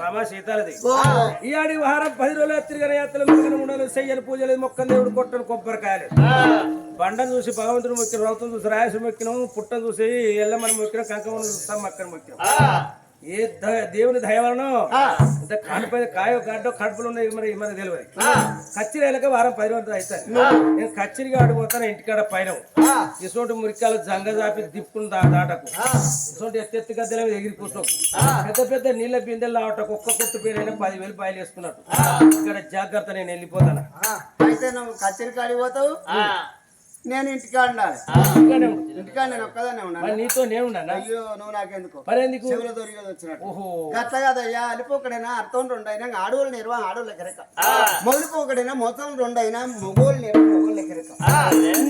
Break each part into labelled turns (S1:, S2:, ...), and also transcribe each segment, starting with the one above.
S1: మామ సీతాలది. ఈ ఆడి వారం పది రోజులు తిరిగిన యాత్రలు మొక్కలు ఉండలు. చెయ్యని పూజలు మొక్కలు దేవుడు కొట్టను కొబ్బరికాయలు బండను చూసి భగవంతుడు మొక్కిన రౌతం చూసి రాయసు మొక్కినాం పుట్టను చూసి ఎల్లమని మొక్కినాం కంకమని చూస్తాం మక్కని. మొక్కినాం ఏ దేవుని దయ వలన? ఇంత కాడిపై కాయ గడ్డ కడుపులు ఉన్నాయి మరి మనకు తెలియదు. కచ్చిరి వెళ్ళక వారం పది రోజులు అవుతాయి నేను కచ్చిరిగా ఆడిపోతాను ఇంటికాడ పైన. ఇటువంటి మురికాలు జంగ జాపి దిప్పుకుని దాటకు. ఇటువంటి ఎత్తు ఎత్తు గద్దెల మీద ఎగిరి కూర్చోకు. పెద్ద పెద్ద నీళ్ళ బిందెలు ఆటకు ఒక్క కొట్టు పేరైనా పదివేలు బాయిలు వేసుకున్నట్టు. ఇక్కడ జాగ్రత్త నేను వెళ్ళిపోతాను.
S2: అయితే నువ్వు పోతావు? నేను ఇంటికాడ ఉండాలి.
S1: ఇంటికాడే
S2: నేను ఒక్కదానే ఉన్నాను?
S1: నీతో నేను
S2: అయ్యో నువ్వు నాకెందుకు?
S1: మరి ఎందుకు?
S2: చెవుల దొరికేది వచ్చినట్టు. గట్ల కాదయ్యా అలిపోకడైనా అర్థం రెండు అయినా ఆడవాళ్ళు నిర్వహణ ఆడవాళ్ళు ఎకరెక్క మొదలుపోకడైనా మొత్తం రెండు అయినా మొగోళ్ళు నిర్వహణ మొగోళ్ళు ఎకరెక్క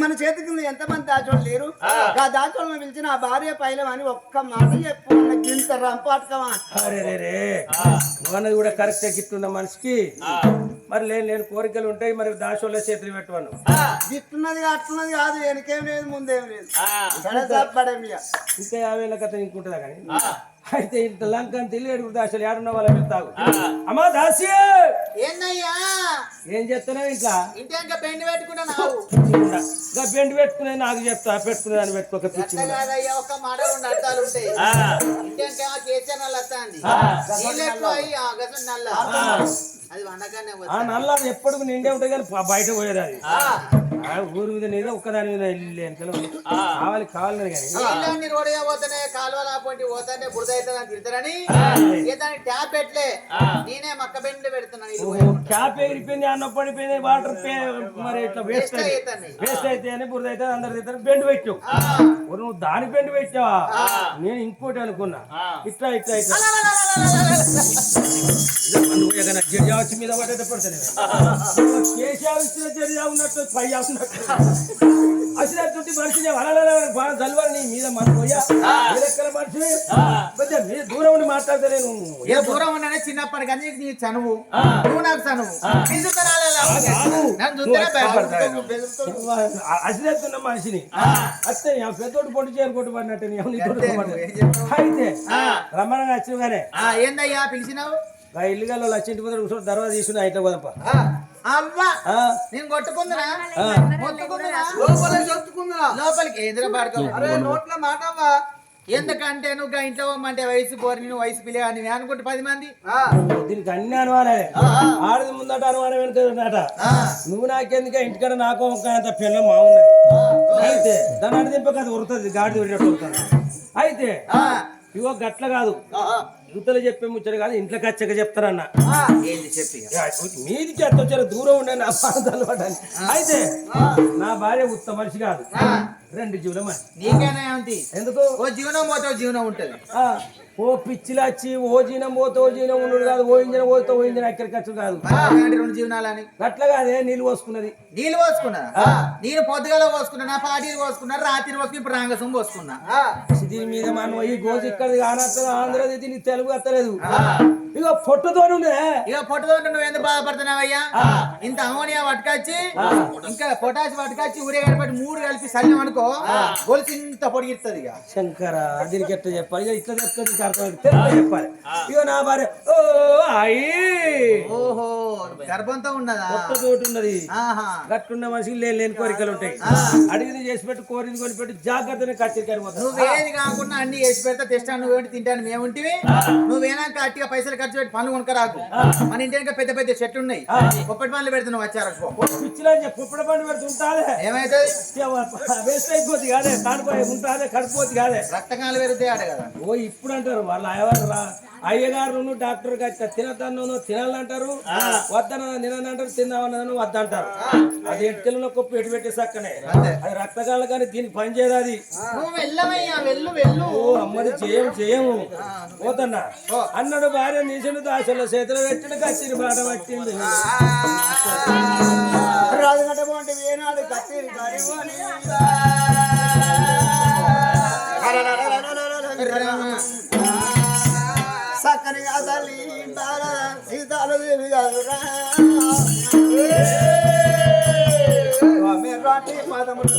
S2: మన చేతి కింద ఎంతమంది దాచోళ్ళు లేరు? ఆ. దాచోళ్ళని పిలిచిన ఆ భార్య పైలం అని ఒక్క మాట చెప్పు గింత రంపాటకమా?
S1: అరే రే రే. కూడా కరెక్ట్ గిట్టున్న మనిషికి. మరి లేని లేని కోరికలు ఉంటాయి మరి దాశోళ్ళ చేతులు పెట్టవాను
S2: గిట్టున్నది అట్టున్నది కాదు వెనకేం లేదు ముందేం లేదు.
S1: ఇంకా. యాభై ఏళ్ళ కథ ఇంకుంటుందా కానీ? అయితే ఇంత లంక అని తెలియడు దాశలు ఏడున్న వాళ్ళ తాగు అమ్మా దాసి!
S3: ఏందయ్యా?
S1: ఏం చెప్తున్నావు ఇంట్లో
S3: ఇంటి ఇంకా పెండి పెట్టుకున్నా నావు
S1: పిచ్చిగుండా. ఇంకా బెండ్ పెట్టుకునే నాకు చెప్తా పెట్టుకునే దాన్ని పెట్టుకోక
S3: ఒక మాట రెండు అర్థాలు ఉంటాయి. ఇంకా కేసీఆర్ నల్ల ఆ గసం నల్ల అది వండకానే
S1: ఆ నల్ల ఎప్పుడు నిండే ఉంటుంది కానీ బయట పోయేది అది. ఊరు మీద నీదే ఒక్కదాని మీద ఉంది. కావాలి కావాలని కానీ.
S3: రోడ్ పోతానే కాలువల పోతానే బురద అవుతుంది అని తిడతారని? ట్యాప్ పెట్లే నేనే మక్క బెండ్లు పెడుతున్నాను
S1: క్యాప్ ఎగిరిపోయింది అన్న పడిపోయింది వాటర్ పే- మరి ఇట్లా వేస్ట్. వేస్ట్ అయితే. అని బురద అయితే అందరు తింటారు బెండ్ పెట్టావు. నువ్వు దాని బెండ్ పెట్టావా? నేను ఇంకోటి అనుకున్నా. ఇట్లా ఇట్లా ఇట్లా. వచ్చి మీద పడతాను కేశావు ఇచ్చిన జడ్జి ఉన్నట్టు పై ఉన్నట్టు. అసినటువంటి మనిషిని బాగా చల్వాలి నీ మీద మన పోయా. ఎక్కడ మనిషి కొంచెం మీరు దూరం ఉండి మాట్లాడితే నేను
S3: ఏ దూరం ఉన్నానే చిన్నప్పటి కానీ నీ చనువు. నువ్వు నాకు చనువు.
S1: అసినెత్తున్న మనిషిని. అత్తే ఆ పెద్దోడు పొట్టి చేరు కొట్టుబడినట్టు నీ ఎవరిని కొట్టుకోబడ్డది.
S3: ఏం చెప్తావు?
S1: అయితే రమ్మనంగా వచ్చినగానే
S3: ఆ, ఏందయ్యా పిలిచినావు?
S1: ఆ ఇల్లుగాల్లో లచ్చింటి ముందర కూర్చొని దర్వాజా తీసుకుని అయితే
S3: అవ్వా
S1: ఆ,
S3: నేను కొట్టుకుందినా. మొత్తుకుందినా
S2: లోపల
S3: లోపలికి ఎదురు పాడుకో.
S2: అరే నోట్ల మాటవా
S3: ఎందుకంటే నువ్వు గా ఇంట్లో పోమంటే వయసు పోరి నువ్వు వయసు పిల్లగా నేను అనుకుంటే పది మంది.
S1: దీనికి అన్ని అనుమానాలే. ఆడది ముందట అనుమానం వెనుకట నువ్వు నాకెందుకే ఇంటికాడ నాకు ఒక అంత పిల్ల మావున్నది అయితే దాని అడి దింపక అది ఉరుతుంది గాడి ఉరినట్టు అయితే ఇగో గట్ల కాదు. యువతలు చెప్పే ముచ్చట కాదు ఇంట్లోకి వచ్చాక చెప్తారన్న
S3: ఏంది చెప్పి
S1: యా, మీదికి ఎంత వచ్చారో దూరం ఉండే నా పడ్డాను అయితే నా భార్య ఉత్త మనిషి కాదు. రెండు జీవుల మనిషి
S3: నీకైనా
S1: ఎందుకు?
S3: ఓ జీవనం పోతే జీవనం ఉంటది.
S1: ఓ పిచ్చిలచ్చి ఓ జీనం పోతే ఓ జీనం ఉండడు కాదు ఓ ఇంజన పోతే ఓ ఇంజన ఎక్కడికి వచ్చు కాదు.
S3: రెండు జీవనాలని?
S1: అట్లా కాదే నీళ్ళు పోసుకున్నది.
S3: నీళ్ళు పోసుకున్నా? నేను పొద్దుగల పోసుకున్నా నా పాటీలు పోసుకున్నా రాత్రి పోసుకుని ఇప్పుడు రాంగసం పోసుకున్నా.
S1: దీని మీద మనం ఈ గోజు ఇక్కడ కానత్తలేదు ఆంధ్రది దీనికి తెలుగు వస్తలేదు ఇక పొట్టుతో
S3: ఇక పొట్టుతో నువ్వు ఎందుకు బాధపడుతున్నావయ్యా ఇంత అమోనియా పట్టుకొచ్చి ఇంకా పొటాష్ పట్టుకొచ్చి ఊరే గడపట్టి మూడు కలిపి సల్లం అనుకో గొలుసు ఇంత పొడిగిస్తుంది ఇక.
S1: శంకర దీనికి ఎట్లా చెప్పాలి? ఇక ఇట్లా చెప్తే చెప్పాలి. ఇక నా భార్య ఓ అయ్యి.
S3: ఓహో గర్భంతో ఉన్నదా?
S1: గట్టున్న మనిషికి లేని లేని కోరికలు ఉంటాయి. అడిగింది చేసి పెట్టి కోరింది కొని పెట్టి జాగ్రత్తగా పోతాను
S3: నువ్వేది కాకుండా అన్ని చేసి పెడతా తెస్తా నువ్వేంటి తింటాను మేముంటివి నువ్వేనాక అట్టిగా పైసలు ఖర్చు పెట్టి పనులు కొనుక్కరాకు. మన ఇంటి వెనక పెద్ద పెద్ద చెట్లు ఉన్నాయి పొప్పటి పనులు పెడితే నువ్వు వచ్చారు?
S1: పిచ్చిలో కుప్పడ పండు పెడితే ఉంటాదే.
S3: ఏమైతుంది?
S1: వేస్ట్ అయిపోద్ది కాదే. కాడిపోయి ఉంటాదే కడిపోద్ది కాదే.
S3: రక్తకాలు పెరుగుతాయి ఆడ కదా.
S1: ఓ ఇప్పుడు అంటారు. వాళ్ళు ఎవరు రా అయ్యగారు డాక్టర్ గారు తినతాను తినాలంటారు వద్దన తిననంటారు తిందామన్నాను వద్దంటారు అది ఎట్టుకెళ్ళిన కుప్ప ఎటు పెట్టి సక్కనే అది రక్తకాల కానీ దీనికి పని చేయదు అది అమ్మది చేయము చేయము పోతన్నా అన్నాడు భార్య నీచుడు దాసలో చేతిలో పెట్టిన కచ్చిరి బాట పట్టింది
S2: రాజగడ్డ ఏనాడు కత్తిరి కరివు అని సక్కని అసలి సీతాలు దేవి కాదురా రాటి పదములు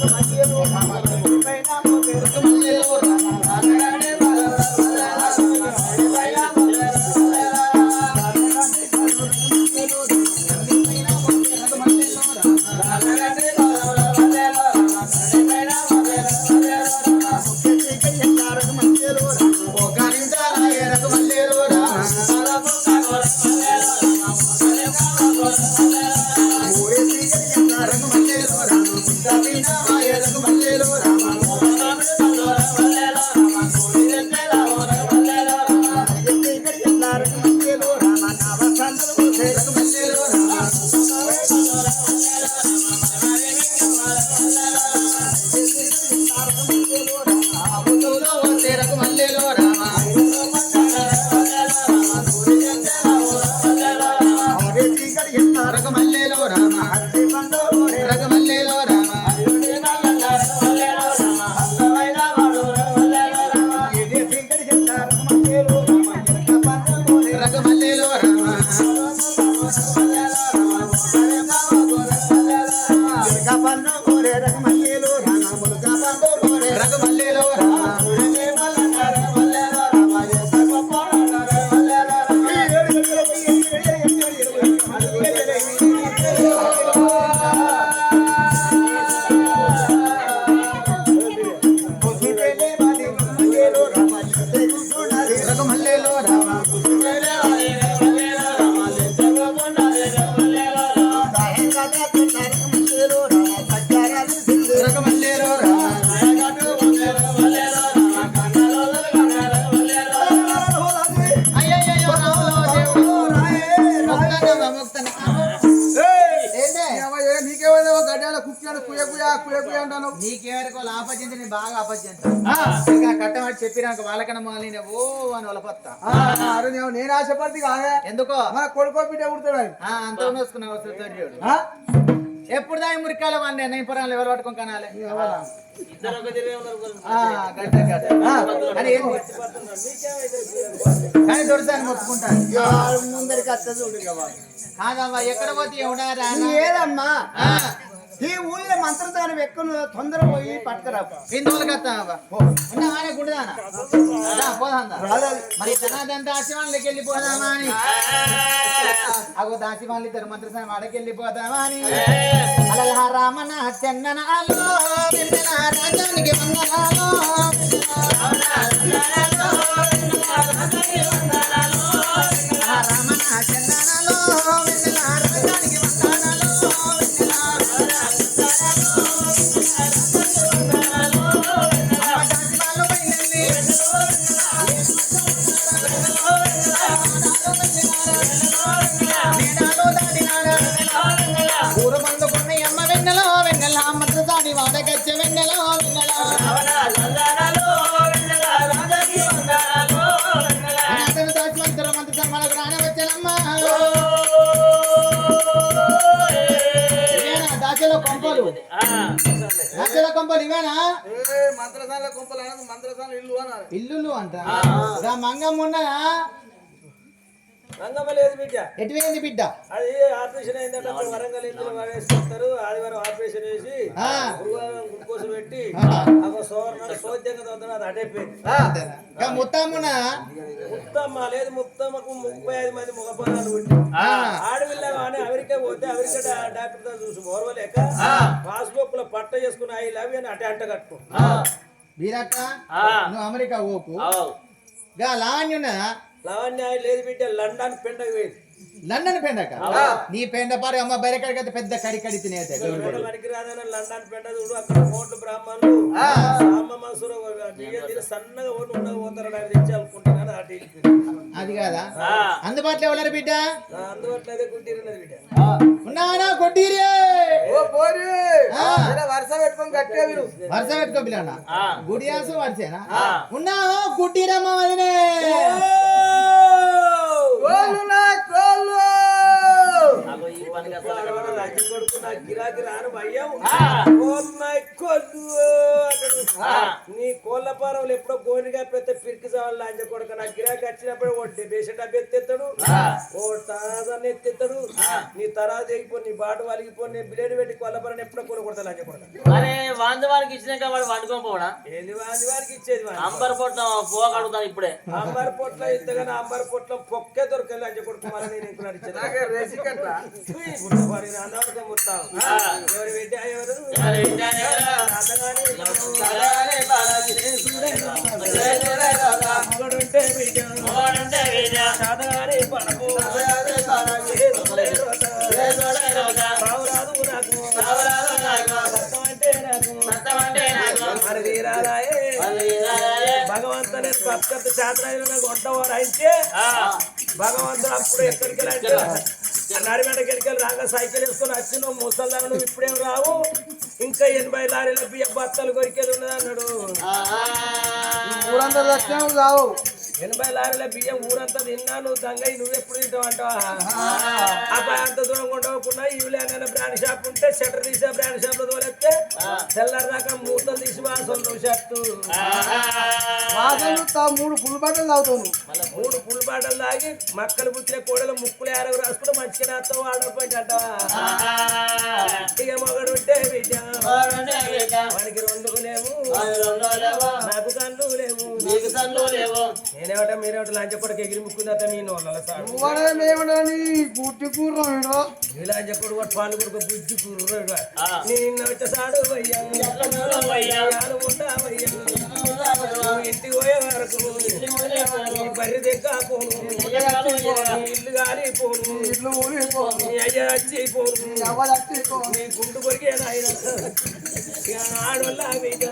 S3: నేను బాగా ఇంకా కట్టమని చెప్పినాక వాళ్ళకన్నా మొదలైన ఓ అని వాళ్ళపత్తా
S2: అరే నేను- నేను ఆశపడి కాదే?
S3: ఎందుకో?
S2: మన కొడుకో బిడ్డ
S3: అంత ఉన్నోసుకున్నావు ఎప్పుడు దాని మురికాల వాడిని? నేను పొరాలు ఎవరు పట్టుకొని కనాలి? కానీ మొత్తుకుంటాను
S2: ముందరికి చూడు.
S3: కాదమ్మా ఎక్కడ పోతే
S2: ఏదమ్మా? ఈ ఊళ్ళో మంత్రదానం ఎక్కువ తొందర పోయి పట్టుకురా
S3: హిందువులకి వస్తావా ఉన్నావానే గుడిదానా రా, పోదాం దా. మరి తనదంతా ఆశీవాళ్ళకి వెళ్ళిపోదామా అని? అగో దాసి వాళ్ళు ఇద్దరు మంత్రసాని వాడకి వెళ్ళిపోదామా అని? అలలా రామన రాజానికి వందనాలు. కొంపలు ఇవేనా
S2: మంత్రసాల కుంపలు అనదు మంత్రసాల ఇల్లు అన్నారు.
S3: ఇల్లులు అంట. మంగమ్మ ఉన్నదా?
S1: రంగమ్మ లేదు బిడ్డ.
S3: ఎటు బిడ్డ?
S1: అది ఆపరేషన్ అయిందంటే వరంగల్ ఇందులో వేసుకుంటారు ఆదివారం ఆపరేషన్ వేసి. గురువారం గ్లూకోజ్ పెట్టి. ఒక సోదరు సోద్యంగా అది అటైపోయింది
S3: ముత్తమ్మున
S1: ముత్తమ్మ లేదు ముత్తమ్మకు ముప్పై ఐదు మంది మగపదాలు పుట్టి ఆడవిల్ల కానీ అమెరికా పోతే అమెరికా డాక్టర్ చూసి ఓర్వలేక పట్ట చేసుకుని ఐ లవ్ అని అటే అంట కట్టుకో.
S3: వీరక్క నువ్వు అమెరికా పోకు. గా లావణ్య ఉన్నదా?
S1: లావణ్య లేదు బిడ్డ లండన్ పెండకు పోయింది.
S3: లండన్ పెండక నీ పెండ పారు అమ్మ బయట కడిగితే పెద్ద కడి కడి తినేది
S1: మనకి రాదని లండన్ పెండ చూడు అక్కడ కోట్లు బ్రాహ్మణులు సామ మసూరు బియ్యం తిని సన్నగా ఓటు ఉండగా పోతారు నాకు తెచ్చి అనుకుంటున్నాను అటు వెళ్ళిపోయింది.
S3: అది కాదా అందుబాటులో ఎవరు బిడ్డ
S1: నా అందుబాటులో అయితే గుడ్డిరున్నది బిడ్డ
S3: ఉన్నానా కొట్టిరే
S2: ఓ పోరి
S3: ఆ.
S2: వరుస పెట్టుకొని గట్టిగా విను
S3: వరుస పెట్టుకో పిల్లన్న గుడి ఆసు వరుసేనా ఉన్నావా గుడ్డిరమ్మ వదినే
S2: కోళ్ళు నా కోళ్ళు
S1: లంచి కొడుకు నా గిరాకీ రాను నీ కోళ్ళ పారవులు ఎప్పుడో గోనిగా పెద్ద పిరికి చావాలి లంచ కొడుకు నా గిరాకీ వచ్చినప్పుడు ఓ బేస డబ్బు ఎత్తెత్తాడు ఓ తరాదాన్ని ఎత్తెత్తాడు నీ తరా తెగిపో నీ బాట వాలిగిపో నీ బిలేడు పెట్టి కోళ్ళ పారని ఎప్పుడో కొన కొడతా లంచ కొడుకు
S4: వారికి ఇచ్చినాక వాడు వండుకొని పోవడా
S1: ఏంది వాది వారికి ఇచ్చేది వాడి.
S4: అంబర్ పొట్ట పోక అడుగుతాను ఇప్పుడే.
S1: అంబర్ పొట్ల ఇంతగానే అంబర్ పొట్ల పొక్కే దొరకలే లంచ కొడుకు మరి నేను ఇంకున్నాడు ఎవరు ఎవరు. మగడుంటే బిడ్డ. పడకు నాకు.
S4: నాకు. ఇదాయే.
S1: భగవంతుని చాత్రాయులుగా గొంట వారైతే
S4: ఆ.
S1: భగవంతుడు అప్పుడు ఎక్కడికి అంటే నడిమెడ గిడికలు రాగా సైకిల్ వేసుకొని వచ్చిన ముసల్దాను నువ్వు ఇప్పుడేం రావు? ఇంకా ఎనభై లారీల బియ్య బత్తలు కొరికేది ఉన్నది అన్నాడు
S2: కావు
S1: ఎనభై లారీల బియ్యం ఊరంతా తిన్నా నువ్వు దంగయి నువ్వు ఎప్పుడు తింటావు అంటావా అబ్బాయి అంత దూరం ఉండవకుండా ఇవిలే అనే బ్రాండ్ షాప్ ఉంటే షట్టర్ తీసే బ్రాండ్ షాప్లో తోలెత్తే తెల్లారి దాకా మూతలు తీసి వాసన షర్టు.
S2: వాసనలు తా- మూడు ఫుల్ బట్టలు తాగుతావు
S1: మూడు పుల్ బాటలు తాగి మక్కలు పుట్టిన కోడలు ముక్కులు ఆరగు రాసుకుంటే మంచిగా నాతో ఆడపోయి అంటావా ఇక మగడు ఉంటే బిడ్డ. వాడికి రెండు లేవు. నాకు కళ్ళు లేవు.
S4: నీకు సన్ను లేవో.
S1: నేనేవట మీరేవట లంచ కొడుకు ఎగిరి ముక్కుందా నేను వాళ్ళ సార్.
S2: నువ్వడమేమని గుట్టి కూర
S1: ఇలా చెప్పడు వాడు పాలు కొడుకు బుద్ధి కూర్ర
S4: ఆ.
S1: నిన్న వచ్చే సాడు అయ్యా
S4: ఎట్లా
S1: ఇంటికి పోయే వరకు బర్రె దగ్గర పోను నీ ఇల్లు గాలి పోను
S2: ఇట్లు ఊరిపోను
S1: అయ్య వచ్చి పోను
S2: ఎవరు వచ్చి
S1: నీ గుండు కొరికే నాయన ఆడవల్ల బిడ్డ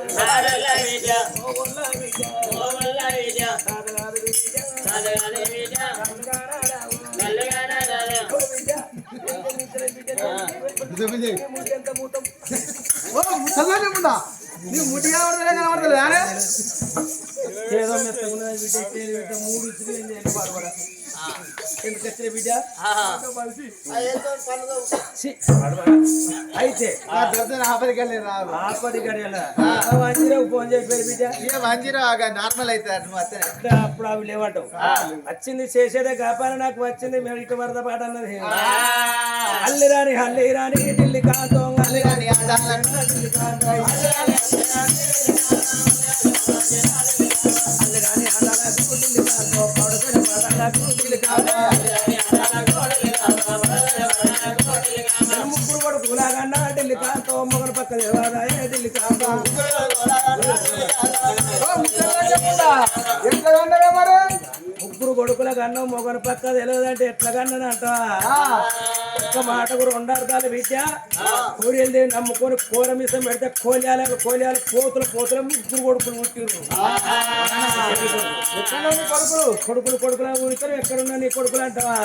S2: ముసలానే ఉందా
S3: నీ ముట్టి కనబడతలే కనబడతలే
S1: ఏదో మెత్తగున్నది బిడ్డ ఇచ్చేది బిడ్డ మూడు ఇచ్చి ఏం బిడ్డ అయితే
S3: ఆ దర్శన ఆపదికి వెళ్ళి రాదు
S1: ఆపది గడియల ఫోన్ చెప్పారు బిడ్డ
S3: ఇక మంచిరా నార్మల్ అవుతుంది అటు మొత్తం
S1: అప్పుడు అవి లేవంటావు వచ్చింది చేసేదే కాపాలి నాకు వచ్చింది మేము ఇటు వరద పాట అన్నది అల్లి రాని అల్లి రాని ఢిల్లీ కాతో అల్లి రాని అల్లి రాని అల్లి రాని ముగ్గురు కొడుకులాగన్నా ఢిల్లీ కాంతో మొగడు పక్క దేవాదాయ ఢిల్లీ కాంతో.
S3: ఎట్లా మరి
S1: ముగ్గురు కొడుకుల కన్నా మొగని పక్క తెలియదంటే ఎట్లా కన్నా అంటావా ఒక్క మాటకు రెండు అర్థాలు విద్య కోడియలు నమ్ముకొని కూర మిసం పెడితే కోలియాల కోలియాల పోతుల పోతుల ముగ్గురు కొడుకులు పుట్టిర్రు. కొడుకులు? కొడుకులు కొడుకులు ఊరికలు ఎక్కడున్నా నీ కొడుకులు అంటావా?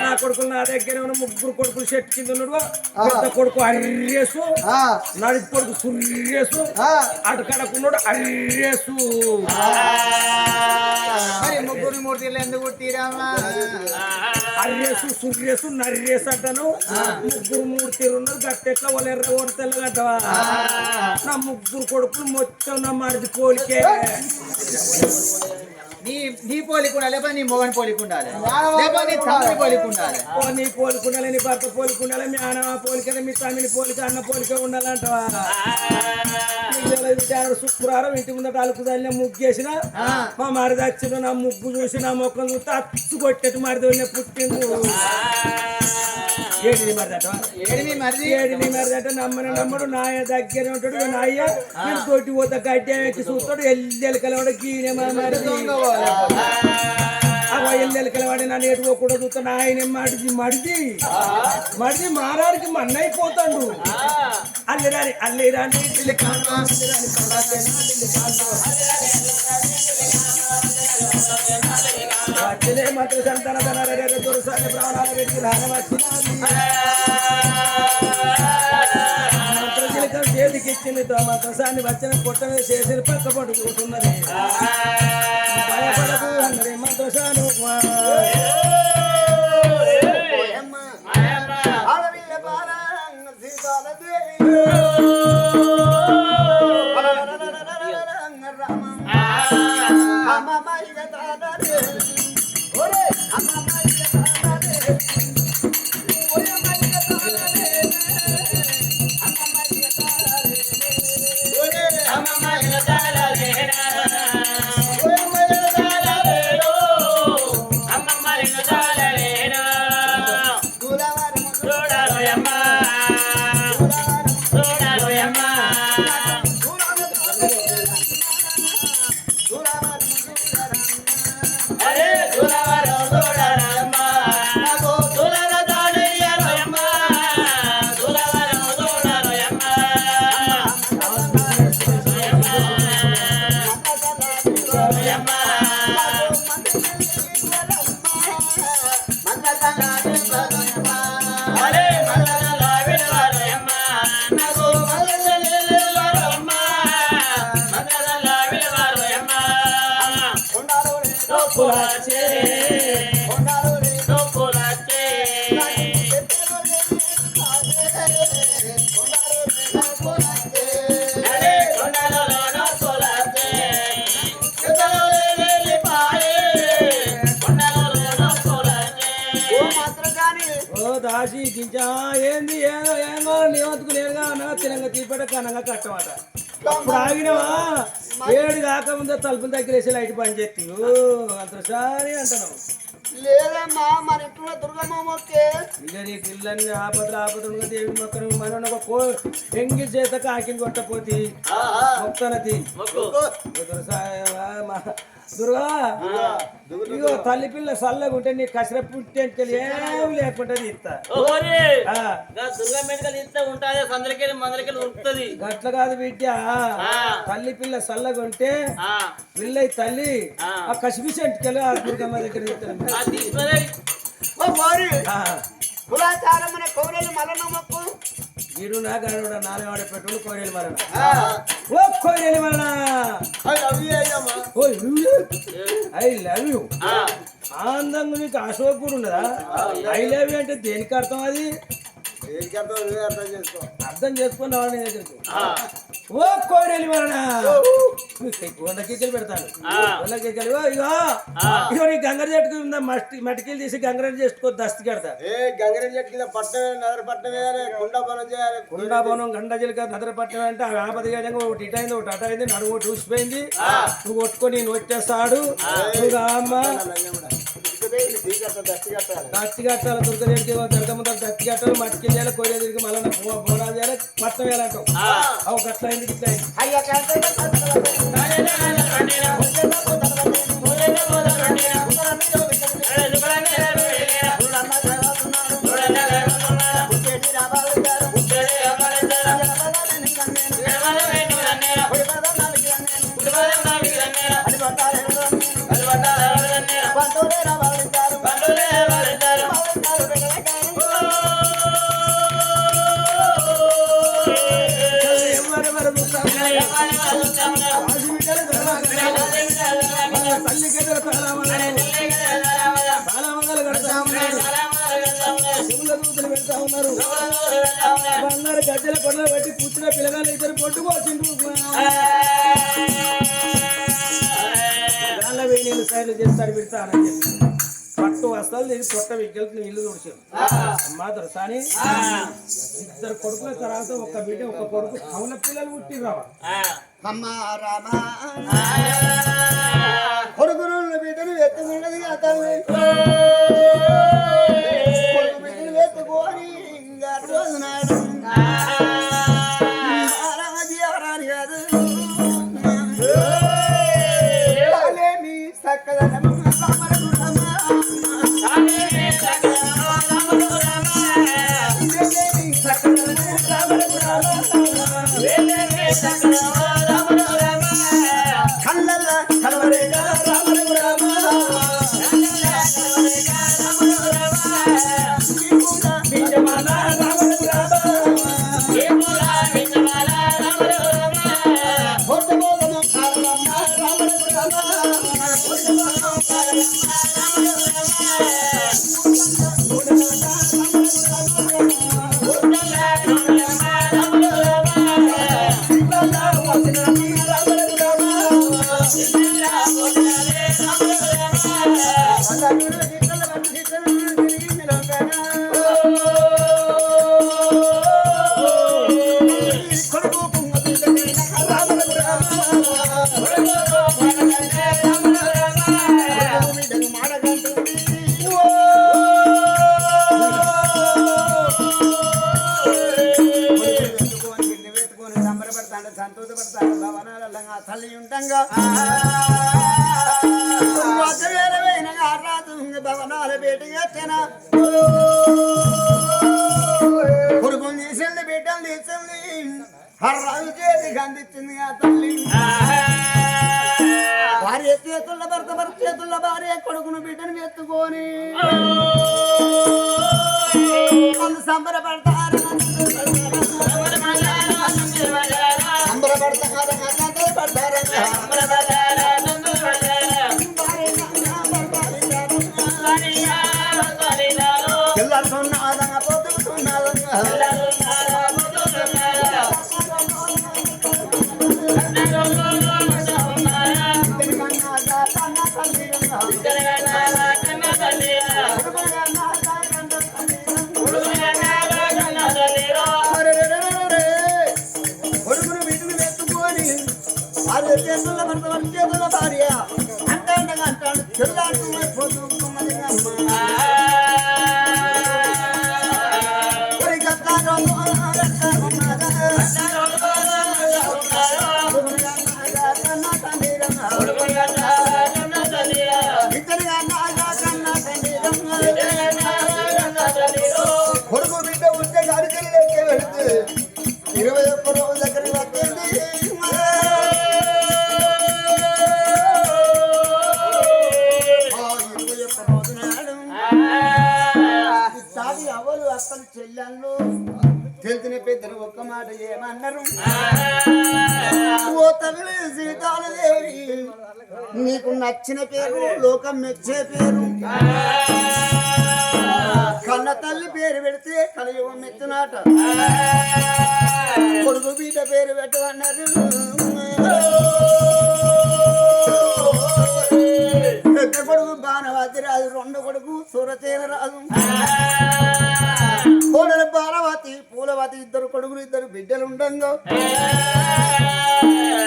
S1: నా కొడుకులు నా దగ్గర ఉన్న ముగ్గురు కొడుకులు చెట్టు కింద ఉన్నాడు పెద్ద కొడుకు అర్రేసు నడి కొడుకు సుర్రేసు
S3: ఆ.
S1: అటు కడకున్నాడు అర్రేసు.
S3: ముగ్గురు మూర్తిలు ఎందుకు తీరామా
S1: అర్రేసు సుర్రేసు నర్రేసు. అంటాను ముగ్గురు మూడు తీరున్నారు గట్టెట్లా వాళ్ళు ఎర్ర ఓడి తెల్లగంటవా నా ముగ్గురు కొడుకులు మొత్తం నా మరిది పోలికే.
S3: నీ నీ పోలిక ఉండాలి లేకపోతే నీ మొగని పోలిక ఉండాలి. లేకపోతే నీ తమ్ముని పోలిక ఉండాలి.
S1: ఓ నీ పోలికుండాలి నీ భర్త పోలికుండాలి మీ ఆనవ పోలిక మీ తమ్మిని పోలిక అన్న పోలిక ఉండాలంటవా? విచారణ శుక్రవారం ఇంటి ముందట అలుకు తల్లి ముగ్గేసిన మా మరిది వచ్చిన నా ముగ్గు చూసి నా మొక్కలు చూస్తే అచ్చు కొట్టేట్టు మరిది పుట్టిండు ఏంటి మరిదట
S3: ఏడి నీ మరిది?
S1: ఏడు నీ మరిదట నమ్మని నమ్మడు నాయ దగ్గర ఉంటాడు నాయ తోటి పోత గడ్డి ఎక్కి చూస్తాడు ఎల్లెలు కలవాడు గీనే మా మరిది. ఎల్లెలు కలవాడి నన్ను ఎటు పోకుండా చూస్తాడు ఆయన మడిది మడిది మడిది మారాడికి మన్నైపోతాడు అల్లిరాని అల్లిరాని ఇల్లి అల్లిరాని పరాకేనా, సంతాన ధన దొరసాని ప్రాణాల వెతికి మంత్రసాన్ని వచ్చిన కొట్టని చేసి పక్క పట్టుకుంటున్నది భయపడకు అన్నది మంత్రసాను ఓ దాసి గింజా ఏంది ఏమో ఏమో నియోజకు నేరుగా తినంగా తీపడక కనంగా కట్టమాట ఇప్పుడు ఆగినవా? ఏడు కాకముందే తలుపులు దగ్గరేసి లైట్ పని చేతి అంత సారి అంటున్నావు.
S2: లేదమ్మా మన ఇంట్లో దుర్గమ్మ మొక్కే.
S1: ఇక నీ పిల్లని ఆపదలు ఆపదలుగా దేవి మొక్కను మనం ఒక ఎంగి చేత కాకిని కొట్టపోతి మొక్కనది దుర్గా ఇగో తల్లి పిల్ల చల్లగా ఉంటే నీ కసిర పుట్టి ఏం లేకుండా ఇస్తా
S4: దుర్గా మెడికల్ ఇస్తే ఉంటుంది సందరికెళ్ళి మందరికెళ్ళి ఉరుకుతుంది
S1: గట్ల కాదు బిడ్డ. తల్లి పిల్ల చల్లగా ఉంటే పిల్ల తల్లి ఆ. కసిపిసి ఎంటుకెళ్ళి ఆ దుర్గమ్మ దగ్గర ఇస్తాను
S4: తీసుకునే
S2: ఓ మరి
S1: ఆ,
S2: కులాచారం మన కౌరలు మలన మొక్కు
S1: వీడు నా గాడు నాలుగు ఆడ పెట్టుకుని కోరేలు మరణ. ఓ కోరేలు మరణ. ఓ ఐ లవ్ యూ. ఆనందంగా నీకు అశోక్ కూడా ఉన్నదా ఐ లవ్ యూ అంటే దేనికి అర్థం అది? అర్థం చేసుకున్నావా నీ దగ్గరికి ఓ కోడేలి మరణ! వంద కేకలు పెడతాను వంద కేకలు ఇగో! ఇగో నీ గంగర చెట్టుకు ఉందా మట్టి మట్టికెళ్ళి తీసి గంగర చేసుకో దస్తి కడతా
S5: ఏ గంగరేజ్ చెట్టు కింద పట్టమే నగర పట్టమే కుండ పనం చేయాలి.
S1: కుండాబోనం గండ జిలక నదరపట్నం అంటే ఆ ఆపది గజంగా ఒకటి ఇటు అయింది ఒకటి అటు అయింది నడుము ఒకటి ఊసిపోయింది. నువ్వు కొట్టుకొని నేను వచ్చేస్తాడు. నువ్వు అమ్మ దత్తి కట్టాలి దుర్గదేవికి దుర్గమ్మ దగ్గర దత్తి కట్టాలి మట్టికి చేయాలి కొయ్య తిరిగి మళ్ళీ బోనాలు చేయాలి పట్టం వేయాలంటావు. అవు గట్ల అయింది ఇట్లా
S2: అయ్యా
S1: తల్లి గడ్డలు కడతా ఉన్నారు. శివుల దూతలు పెడతా ఉన్నారు. బంగారు గజ్జల కొండలు బట్టి కూర్చున్న పిల్లగాళ్ళు ఇద్దరు పొట్టు పోసిండ్రు. దానిలో వెయ్యి నీళ్ళు సైడ్లు చేస్తాడు పెడతానని చెప్పి. పట్టు వస్తాలు నేను పొట్ట విగ్గులు ఇల్లు చూసాను అమ్మా దొరసాని. ఇద్దరు కొడుకుల తర్వాత ఒక బిడ్డ ఒక కొడుకు అవున పిల్లలు పుట్టి రావా
S2: అమ్మ ఎత్తుకున్నది అతను హర్రాజు చేతికి అందించింది తల్లి. భార్య చేతుల భర్త భర్త చేతుల భార్య కొడుకును బిడ్డను ఎత్తుకొని వాళ్ళు సంబరపడతారు సంబరపడతారు. పడతారు చేతుల భర్త వాళ్ళ చేతుల భార్య అంట అంటగా అంటాడు అమ్మ. మాట ఏమన్నారు? ఓ తల్లి సీతాలదేవి నీకు నచ్చిన పేరు లోకం మెచ్చే పేరు. కన్న తల్లి పేరు పెడితే కలియుగం మెచ్చునాట. కొడుకు బీట పేరు పెట్టమన్నారు. పెద్ద కొడుకు బాణవతి రాజు రెండు కొడుకు సురచేన రాజు. కోడలు బాలవతి పూలవతి ఇద్దరు కొడుకులు ఇద్దరు బిడ్డలు ఉండంగా.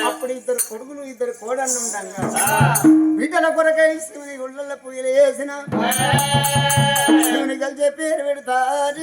S2: అప్పుడు ఇద్దరు కొడుకులు ఇద్దరు కోడళ్ళు ఉండంగా. బిడ్డల కొరకై శివుని గుళ్ళల్లో పూజలు వేసిన శివుని కలిసే పేరు పెడతారు